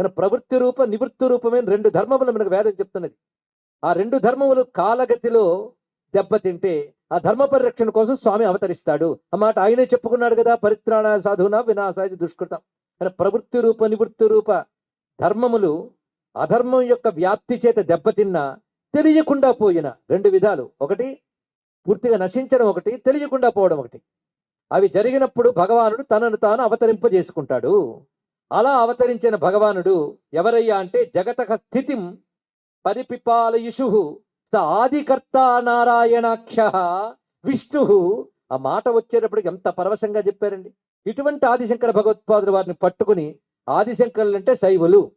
తన ప్రవృత్తి రూప నివృత్తి రూపమైన రెండు ధర్మములు మనకు వేదం చెప్తున్నది. ఆ రెండు ధర్మములు కాలగతిలో దెబ్బతింటే ఆ ధర్మ పరిరక్షణ కోసం స్వామి అవతరిస్తాడు. ఆ మాట ఆయనే చెప్పుకున్నాడు కదా పరిత్రాణ సాధున వినాశాయ దుష్కృతం. కానీ ప్రవృత్తి రూప నివృత్తి రూప ధర్మములు అధర్మం యొక్క వ్యాప్తి చేత దెబ్బతిన్నా తెలియకుండా పోయిన రెండు విధాలు. ఒకటి పూర్తిగా నశించడం ఒకటి తెలియకుండా పోవడం ఒకటి. అవి జరిగినప్పుడు భగవానుడు తనను తాను అవతరింపజేసుకుంటాడు. అలా అవతరించిన భగవానుడు ఎవరయ్యా అంటే జగతక స్థితిం పరిపిపాలయుషు స ఆదికర్త నారాయణాక్ష విష్ణు. ఆ మాట వచ్చేటప్పటికి ఎంత పరవశంగా చెప్పారండి. ఇటువంటి ఆదిశంకర భగవత్పాదులు వారిని పట్టుకుని ఆదిశంకరులు అంటే శైవులు.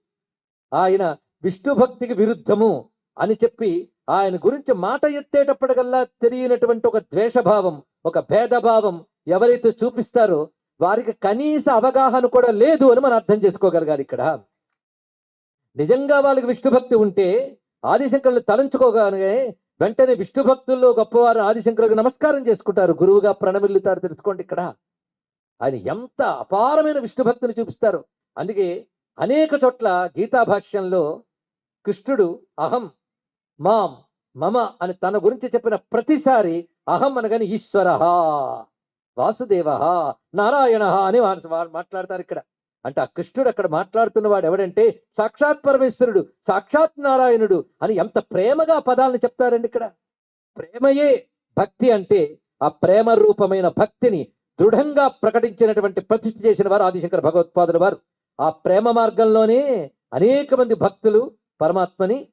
ఆయన విష్ణు భక్తికి విరుద్ధము అని చెప్పి ఆయన గురించి మాట ఎత్తేటప్పటికల్లా తెలియనటువంటి ఒక ద్వేషభావం ఒక భేదభావం ఎవరైతే చూపిస్తారో వారికి కనీస అవగాహన కూడా లేదు అని మనం అర్థం చేసుకోగలగాలి ఇక్కడ. నిజంగా వాళ్ళకి విష్ణు భక్తి ఉంటే ఆదిశంకరులు తలంచుకోగానే వెంటనే విష్ణు భక్తుల్లో గొప్పవారు ఆదిశంకరులకు నమస్కారం చేసుకుంటారు. గురువుగా ప్రణమిల్లుతారు. తెలుసుకోండి ఇక్కడ. ఆయన ఎంత అపారమైన విష్ణు భక్తిని చూపిస్తారు. అందుకే అనేక చోట్ల గీతా భాష్యంలో కృష్ణుడు అహం మాం మమ అని తన గురించి చెప్పిన ప్రతిసారి అహం అనగాని ఈశ్వర వాసుదేవ నారాయణ అని మాట్లాడతారు ఇక్కడ. అంటే ఆ కృష్ణుడు అక్కడ మాట్లాడుతున్న వాడు ఎవడంటే సాక్షాత్ పరమేశ్వరుడు సాక్షాత్ నారాయణుడు అని ఎంత ప్రేమగా పదాలను చెప్తారండి ఇక్కడ. ప్రేమయే భక్తి అంటే ఆ ప్రేమ రూపమైన భక్తిని దృఢంగా ప్రకటించినటువంటి ప్రతిష్ఠ చేసిన వారు ఆదిశంకర భగవత్పాదుల వారు. ఆ ప్రేమ మార్గంలోనే అనేక మంది భక్తులు పరమాత్మని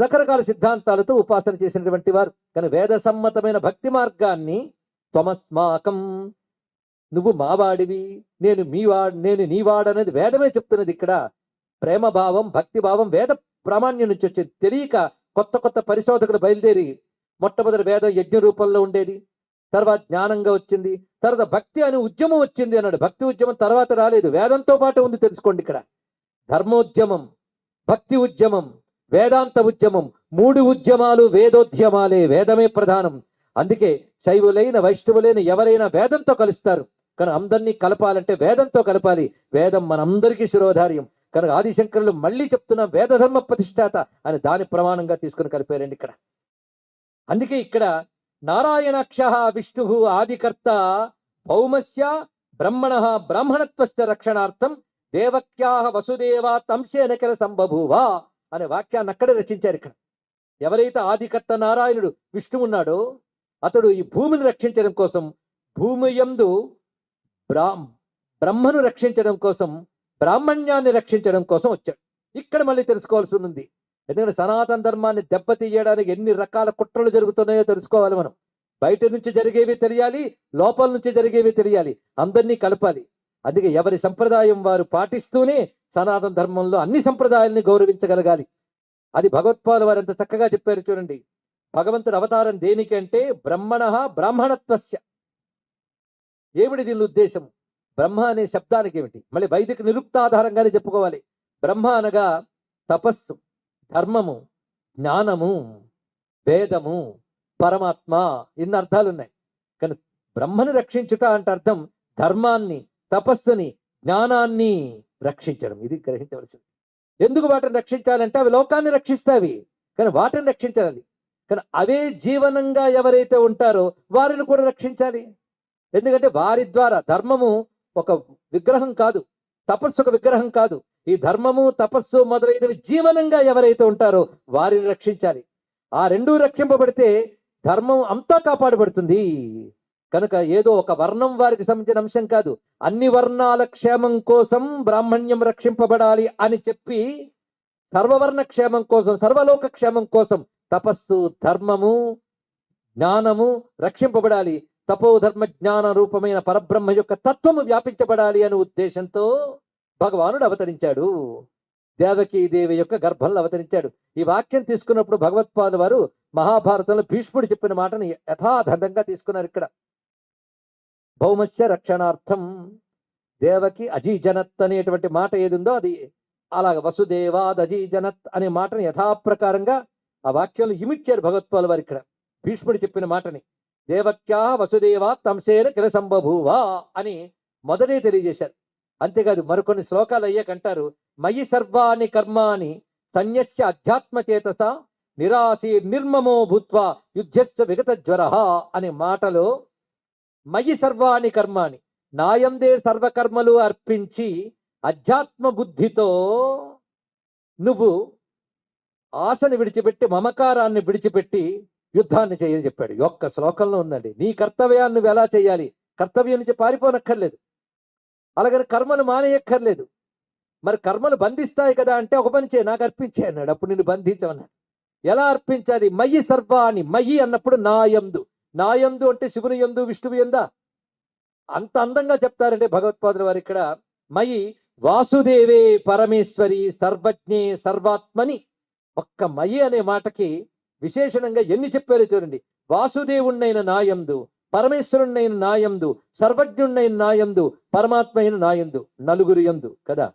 రకరకాల సిద్ధాంతాలతో ఉపాసన చేసినటువంటి వారు. కానీ వేద సమ్మతమైన భక్తి మార్గాన్ని త్వమస్మాకం. నువ్వు మావాడివి నేను మీవాడు నేను నీవాడు అనేది వేదమే చెప్తున్నది ఇక్కడ. ప్రేమ భావం భక్తి భావం వేద ప్రామాణ్యం నుంచి వచ్చేది. తెలియక కొత్త కొత్త పరిశోధకులు బయలుదేరి మొట్టమొదటి వేదం యజ్ఞ రూపంలో ఉండేది. తర్వాత జ్ఞానంగా వచ్చింది. తర్వాత భక్తి అనే ఉద్యమం వచ్చింది అన్నాడు. భక్తి ఉద్యమం తర్వాత రాలేదు. వేదంతో పాటు ఉంది తెలుసుకోండి ఇక్కడ. ధర్మోద్యమం భక్తి ఉద్యమం వేదాంత ఉద్యమం మూడు ఉద్యమాలు వేదోద్యమాలే. వేదమే ప్రధానం. అందుకే శైవులైన వైష్ణవులైన ఎవరైనా వేదంతో కలుస్తారు. కానీ అందరినీ కలపాలంటే వేదంతో కలపాలి. వేదం మనందరికీ శిరోధార్యం. కనుక ఆదిశంకరులు మళ్ళీ చెప్తున్న వేదధర్మ ప్రతిష్టాత అని దాని ప్రమాణంగా తీసుకుని కలిపారండి ఇక్కడ. అందుకే ఇక్కడ నారాయణాక్ష విష్ణు ఆదికర్త భౌమస్య బ్రహ్మణ బ్రాహ్మణత్వస్య రక్షణార్థం దేవక్యా వసుదేవ తంశేన కిల సంబభూవా అనే వాక్యాన్ని అక్కడే రచించారు ఇక్కడ. ఎవరైతే ఆదికర్త నారాయణుడు విష్ణు ఉన్నాడో అతడు ఈ భూమిని రక్షించడం కోసం భూమి యందు బ్రా బ్రహ్మను రక్షించడం కోసం బ్రాహ్మణ్యాన్ని రక్షించడం కోసం వచ్చాడు. ఇక్కడ మళ్ళీ తెలుసుకోవాల్సి ఉంది. ఎందుకంటే సనాతన ధర్మాన్ని దెబ్బతీయడానికి ఎన్ని రకాల కుట్రలు జరుగుతున్నాయో తెలుసుకోవాలి మనం. బయట నుంచి జరిగేవి తెలియాలి లోపల నుంచి జరిగేవి తెలియాలి. అందరినీ కలపాలి. అందుకే ఎవరి సంప్రదాయం వారు పాటిస్తూనే సనాతన ధర్మంలో అన్ని సంప్రదాయాల్ని గౌరవించగలగాలి. అది భగవత్పాలు వారు ఎంత చక్కగా చెప్పారు చూడండి. భగవంతుడి అవతారం దేనికంటే బ్రహ్మణ బ్రాహ్మణత్వస్య. ఏమిటి దీని ఉద్దేశం బ్రహ్మ అనే శబ్దానికి ఏమిటి మళ్ళీ వైదిక నిరుక్తాధారంగానే చెప్పుకోవాలి. బ్రహ్మ అనగా తపస్సు ధర్మము జ్ఞానము వేదము పరమాత్మ ఇన్ని అర్థాలు ఉన్నాయి కానీ బ్రహ్మను రక్షించుట అంటే అర్థం ధర్మాన్ని తపస్సుని జ్ఞానాన్ని రక్షించడం. ఇది గ్రహించవలసింది. ఎందుకు వాటిని రక్షించాలంటే అవి లోకాన్ని రక్షిస్తావి కానీ వాటిని రక్షించాలి. కానీ అవే జీవనంగా ఎవరైతే ఉంటారో వారిని కూడా రక్షించాలి. ఎందుకంటే వారి ద్వారా ధర్మము ఒక విగ్రహం కాదు తపస్సు ఒక విగ్రహం కాదు. ఈ ధర్మము తపస్సు మొదలైనవి జీవనంగా ఎవరైతే ఉంటారో వారిని రక్షించాలి. ఆ రెండూ రక్షింపబడితే ధర్మం అంతా కాపాడబడుతుంది. కనుక ఏదో ఒక వర్ణం వారికి సంబంధించిన అంశం కాదు. అన్ని వర్ణాల క్షేమం కోసం బ్రాహ్మణ్యం రక్షింపబడాలి అని చెప్పి సర్వవర్ణ క్షేమం కోసం సర్వలోక క్షేమం కోసం తపస్సు ధర్మము జ్ఞానము రక్షింపబడాలి. తపోధర్మ జ్ఞాన రూపమైన పరబ్రహ్మ యొక్క తత్వము వ్యాపించబడాలి అనే ఉద్దేశంతో భగవానుడు అవతరించాడు. దేవకీ దేవి యొక్క గర్భంలో అవతరించాడు. ఈ వాక్యం తీసుకున్నప్పుడు భగవత్పాదు వారు మహాభారతంలో భీష్ముడు చెప్పిన మాటని యథార్థంగా తీసుకున్నారు ఇక్కడ. భౌమస్య రక్షణార్థం దేవకి అజీజనత్ అనేటువంటి మాట ఏది ఉందో అది. అలాగ వసుదేవాద్ అజీజనత్ అనే మాటని యథాప్రకారంగా ఆ వాక్యంలో ఇమిడ్చారు భగవత్పాలు వారు ఇక్కడ. భీష్ముడు చెప్పిన మాటని దేవక్యా వసుదేవ తంశేర కిల సంబభూవా అని మొదటే తెలియజేశారు. అంతేకాదు మరికొన్ని శ్లోకాలు అయ్యాకంటారు మయి సర్వాణి కర్మాణి సన్యస్య అధ్యాత్మచేతస నిరాశి నిర్మమో భూత్వ యుద్ధస్య విగత జ్వర అనే మాటలో మయి సర్వాణి కర్మాణి నాయందే సర్వకర్మలు అర్పించి అధ్యాత్మ బుద్ధితో నువ్వు ఆశను విడిచిపెట్టి మమకారాన్ని విడిచిపెట్టి యుద్ధాన్ని చేయని చెప్పాడు. యొక్క ఒక్క శ్లోకంలో ఉందండి. నీ కర్తవ్యాన్ని నువ్వు ఎలా చేయాలి? కర్తవ్యం నుంచి పారిపోనక్కర్లేదు. అలాగని కర్మలు మానేయక్కర్లేదు. మరి కర్మలు బంధిస్తాయి కదా అంటే ఒక పని చేయి నాకు అర్పించే అన్నాడు. అప్పుడు నిన్ను బంధించమన్నాడు. ఎలా అర్పించాలి? మయ్యి సర్వాణి మయి అన్నప్పుడు నాయందు నాయందు అంటే శివుని యందు విష్ణువు ఎందా అంత అందంగా చెప్తారంటే భగవత్పాదుల వారు ఇక్కడ. మయి వాసుదేవే పరమేశ్వరి సర్వజ్ఞే సర్వాత్మని. ఒక్క మయి అనే మాటకి విశేషణంగా ఎన్ని చెప్పారో చూడండి. వాసుదేవుణ్ణైన నాయందు పరమేశ్వరుణ్ణైన నాయందు సర్వజ్ఞుణ్ణైన నాయందు పరమాత్మ అయిన నాయందు నలుగురు యందు కదా?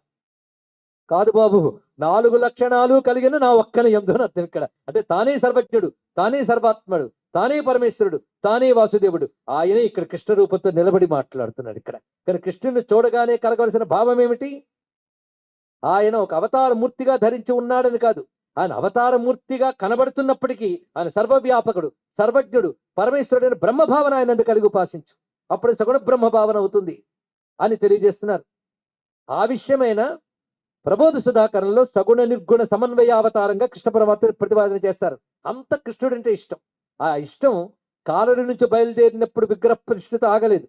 కాదు బాబు నాలుగు లక్షణాలు కలిగిన నా ఒక్కని యందు అని అర్థం ఇక్కడ. అంటే తానే సర్వజ్ఞుడు తానే సర్వాత్ముడు తానే పరమేశ్వరుడు తానే వాసుదేవుడు. ఆయనే ఇక్కడ కృష్ణ రూపంతో నిలబడి మాట్లాడుతున్నాడు ఇక్కడ. కానీ కృష్ణుని చూడగానే కలగవలసిన భావం ఏమిటి ఆయన ఒక అవతార మూర్తిగా ధరించి ఉన్నాడని కాదు. ఆయన అవతార మూర్తిగా కనబడుతున్నప్పటికీ ఆయన సర్వవ్యాపకుడు సర్వజ్ఞుడు పరమేశ్వరుడైన బ్రహ్మభావన ఆయన కలిగి ఉపాసించు. అప్పుడు సగుణ బ్రహ్మభావన అవుతుంది అని తెలియజేస్తున్నారు. ఆ విషయమైన ప్రబోధ సుధాకరంలో సగుణ నిర్గుణ సమన్వయ అవతారంగా కృష్ణ పరమాత్మ ప్రతిపాదన చేస్తారు. అంత కృష్ణుడంటే ఇష్టం. ఆ ఇష్టం కాలడి నుంచి బయలుదేరినప్పుడు విగ్రహ ప్రతిష్ఠత ఆగలేదు.